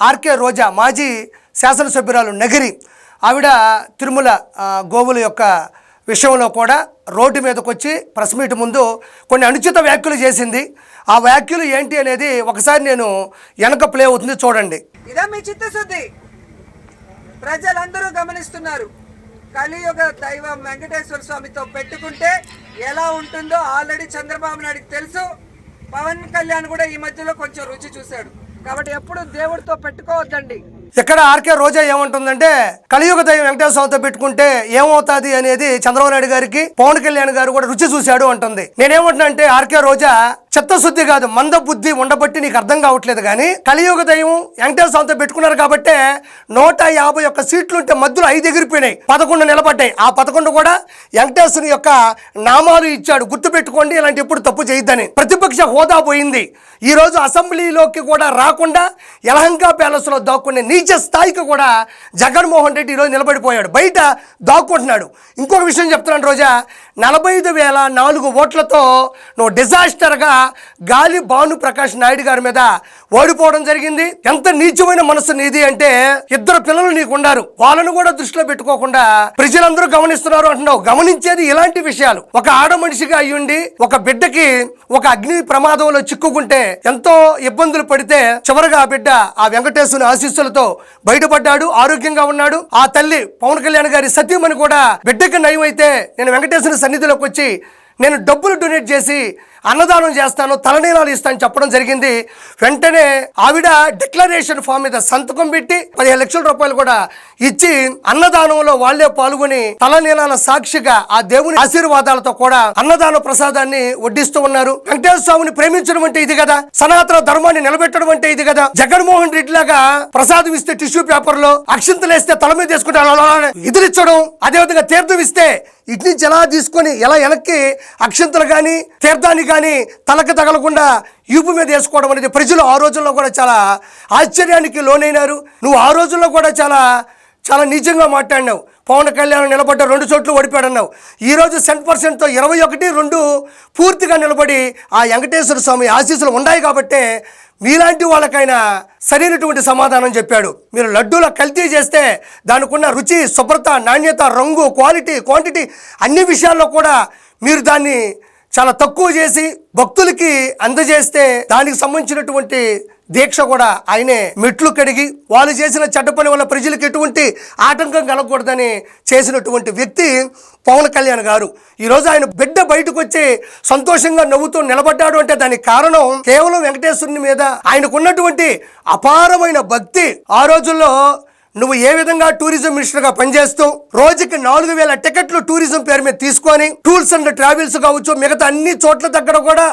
RK రోజా మాజీ శాసనసభ్యురాలు నగిరి. ఆవిడ తిరుమల గోవుల యొక్క విషయంలో కూడా రోడ్డు మీదకి వచ్చి ప్రెస్ మీట్ ముందు కొన్ని అనుచిత వ్యాఖ్యలు చేసింది. ఆ వ్యాఖ్యలు ఏంటి అనేది ఒకసారి నేను వెనక ప్లే అవుతుంది చూడండి. ఇదా మీ చిత్తశుద్ధి. ప్రజలందరూ గమనిస్తున్నారు. కలియుగ దైవం వెంకటేశ్వర స్వామితో పెట్టుకుంటే ఎలా ఉంటుందో ఆల్రెడీ చంద్రబాబు నాయుడికి తెలుసు. పవన్ కళ్యాణ్ కూడా ఈ మధ్యలో కొంచెం రుచి చూశాడు. కాబట్టి ఎప్పుడు దేవుడితో పెట్టుకోవద్దండి. ఇక్కడ ఆర్కే రోజా ఏమంటుందంటే కలియుగ దైవం వెంకటేశ్వర స్వామితో పెట్టుకుంటే ఏమవుతాది అనేది చంద్రబాబు నాయుడు గారికి పవన్ కళ్యాణ్ గారు కూడా రుచి చూశాడు అంటుంది. నేనేమంటున్నా అంటే ఆర్కే రోజా చిత్తశుద్ధి కాదు మంద బుద్ధి ఉండబట్టి నీకు అర్థం కావట్లేదు కానీ కలియుగ దైవం వెంకటేశ్వర స్వామితో పెట్టుకున్నారు కాబట్టే నూట యాభై ఒక్క సీట్లు ఉంటే మధ్యలో ఐదు ఎగిరిపోయినాయి పదకొండు నిలబడ్డాయి. ఆ పదకొండు కూడా వెంకటేశ్వరుని యొక్క నామాలు ఇచ్చాడు. గుర్తు పెట్టుకోండి ఇలాంటి ఎప్పుడు తప్పు చేయొద్దని. ప్రతిపక్ష హోదా పోయింది. ఈ రోజు అసెంబ్లీలోకి కూడా రాకుండా యలహంక ప్యాలెస్లో దాక్కునే నీచ స్థాయికి కూడా జగన్మోహన్ రెడ్డి ఈరోజు నిలబడిపోయాడు. బయట దాక్కుంటున్నాడు. ఇంకొక విషయం చెప్తున్నాను రోజా నలభై ఐదు వేల నాలుగు ఓట్లతో నువ్వు డిజాస్టర్గా గాలి భాను ప్రకాష్ నాయుడు గారి మీద ఓడిపోవడం జరిగింది. ఎంత నీచమైన మనసు నీది అంటే ఇద్దరు పిల్లలు నీకు ఉన్నారు వాళ్ళను కూడా దృష్టిలో పెట్టుకోకుండా ప్రజలందరూ గమనిస్తున్నారు అంటున్నావు. గమనించేది ఇలాంటి విషయాలు. ఒక ఆడ మనిషిగా అయ్యుండి ఒక బిడ్డకి ఒక అగ్ని ప్రమాదంలో చిక్కుకుంటే ఎంతో ఇబ్బందులు పడితే చివరగా ఆ బిడ్డ ఆ వెంకటేశ్వరుని ఆశీస్సులతో బయటపడ్డాడు ఆరోగ్యంగా ఉన్నాడు. ఆ తల్లి పవన్ కళ్యాణ్ గారి సత్యమని కూడా బిడ్డకి నయం అయితే నేను వెంకటేశ్వర సన్నిధిలోకి వచ్చి నేను డబ్బులు డొనేట్ చేసి అన్నదానం చేస్తాను తలనీలాలు ఇస్తాను చెప్పడం జరిగింది వెంటనే ఆవిడ డిక్లరేషన్ ఫామ్ మీద సంతకం పెట్టి పదిహేను లక్షల రూపాయలు కూడా ఇచ్చి అన్నదానంలో వాళ్ళే పాల్గొని తలనీలాల సాక్షిగా ఆ దేవుని ఆశీర్వాదాలతో కూడా అన్నదాన ప్రసాదాన్ని వడ్డిస్తూ ఉన్నారు వెంకటేశ్వర స్వామిని ప్రేమించడం అంటే ఇది కదా సనాతన ధర్మాన్ని నిలబెట్టడం అంటే ఇది కదా జగన్మోహన్ రెడ్డి లాగా ప్రసాదం ఇస్తే టిష్యూ పేపర్లో అక్షింతలేస్తే తల మీద తీసుకుంటే ఇదిలిచ్చడం అదేవిధంగా తీర్థం ఇస్తే ఇటు నుంచి ఎలా తీసుకొని ఎలా వెనక్కి అక్షంతలు కానీ తీర్థాన్ని కానీ తలకు తగలకుండా యూపు మీద వేసుకోవడం అనేది ప్రజలు ఆ రోజుల్లో కూడా చాలా ఆశ్చర్యానికి లోనైనారు. నువ్వు ఆ రోజుల్లో కూడా చాలా చాలా నిజంగా మాట్లాడినావు. పవన్ కళ్యాణ్ నిలబడ్డ రెండు చోట్లు ఓడిపోయాడన్నావు. ఈరోజు సెంట్ పర్సెంట్తో ఇరవై ఒకటి రెండు పూర్తిగా నిలబడి ఆ వెంకటేశ్వర స్వామి ఆశీస్సులు ఉన్నాయి కాబట్టే మీలాంటి వాళ్ళకైనా సరైనటువంటి సమాధానం చెప్పాడు. మీరు లడ్డూల కల్తీ చేస్తే దానికున్న రుచి శుభ్రత నాణ్యత రంగు క్వాలిటీ క్వాంటిటీ అన్ని విషయాల్లో కూడా మీరు దాన్ని చాలా తక్కువ చేసి భక్తులకి అందజేస్తే దానికి సంబంధించినటువంటి దీక్ష కూడా ఆయనే మెట్లు కడిగి వాళ్ళు చేసిన చెడ్డ పని వల్ల ప్రజలకు ఎటువంటి ఆటంకం కలగకూడదని చేసినటువంటి వ్యక్తి పవన్ కళ్యాణ్ గారు. ఈరోజు ఆయన బిడ్డ బయటకు వచ్చి సంతోషంగా నవ్వుతూ నిలబడ్డాడు అంటే దానికి కారణం కేవలం వెంకటేశ్వరుని మీద ఆయనకున్నటువంటి అపారమైన భక్తి. ఆ రోజుల్లో నువ్వు ఏ విధంగా టూరిజం మినిస్టర్గా పనిచేస్తూ రోజుకి నాలుగు వేల టికెట్లు టూరిజం పేరు మీద తీసుకొని టూర్స్ అండ్ ట్రావెల్స్ కావచ్చు మిగతా అన్ని చోట్ల దగ్గర కూడా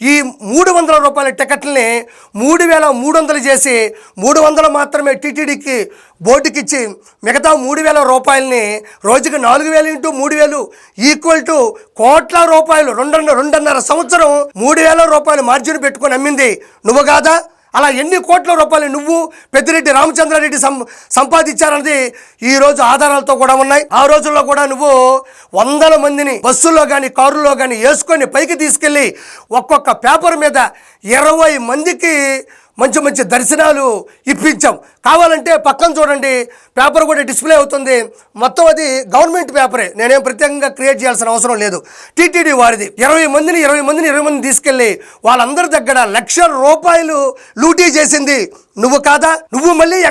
ఈ మూడు వందల రూపాయల టికెట్లని మూడు వేల మూడు వందలు చేసి మూడు వందలు మాత్రమే టీటీడీకి బోర్డుకి ఇచ్చి మిగతా మూడు వేల రూపాయలని రోజుకి నాలుగు వేలు ఇంటూ మూడు వేలు ఈక్వల్ టు కోట్ల రూపాయలు రెండున్నర రెండున్నర సంవత్సరం మూడు వేల రూపాయలు మార్జిన్ పెట్టుకొని అమ్మింది. నువ్వు కాదా? అలా ఎన్ని కోట్ల రూపాయలు నువ్వు పెద్దిరెడ్డి రామచంద్రారెడ్డి సం సంపాదించారన్నది ఈ రోజు ఆధారాలతో కూడా ఉన్నాయి. ఆ రోజుల్లో కూడా నువ్వు వందల మందిని బస్సుల్లో కానీ కారులో కానీ వేసుకొని పైకి తీసుకెళ్ళి ఒక్కొక్క పేపర్ మీద ఇరవై మందికి మంచి మంచి దర్శనాలు ఇప్పించాం. కావాలంటే పక్కన చూడండి పేపర్ కూడా డిస్ప్లే అవుతుంది. మొత్తం అది గవర్నమెంట్ పేపరే. నేనేం ప్రత్యేకంగా క్రియేట్ చేయాల్సిన అవసరం లేదు. టీటీడీ వారిది. ఇరవై మందిని ఇరవై మందిని ఇరవై మందిని తీసుకెళ్ళి వాళ్ళందరి దగ్గర లక్ష రూపాయలు లూటీ చేసింది. నువ్వు కాదా? నువ్వు మళ్ళీ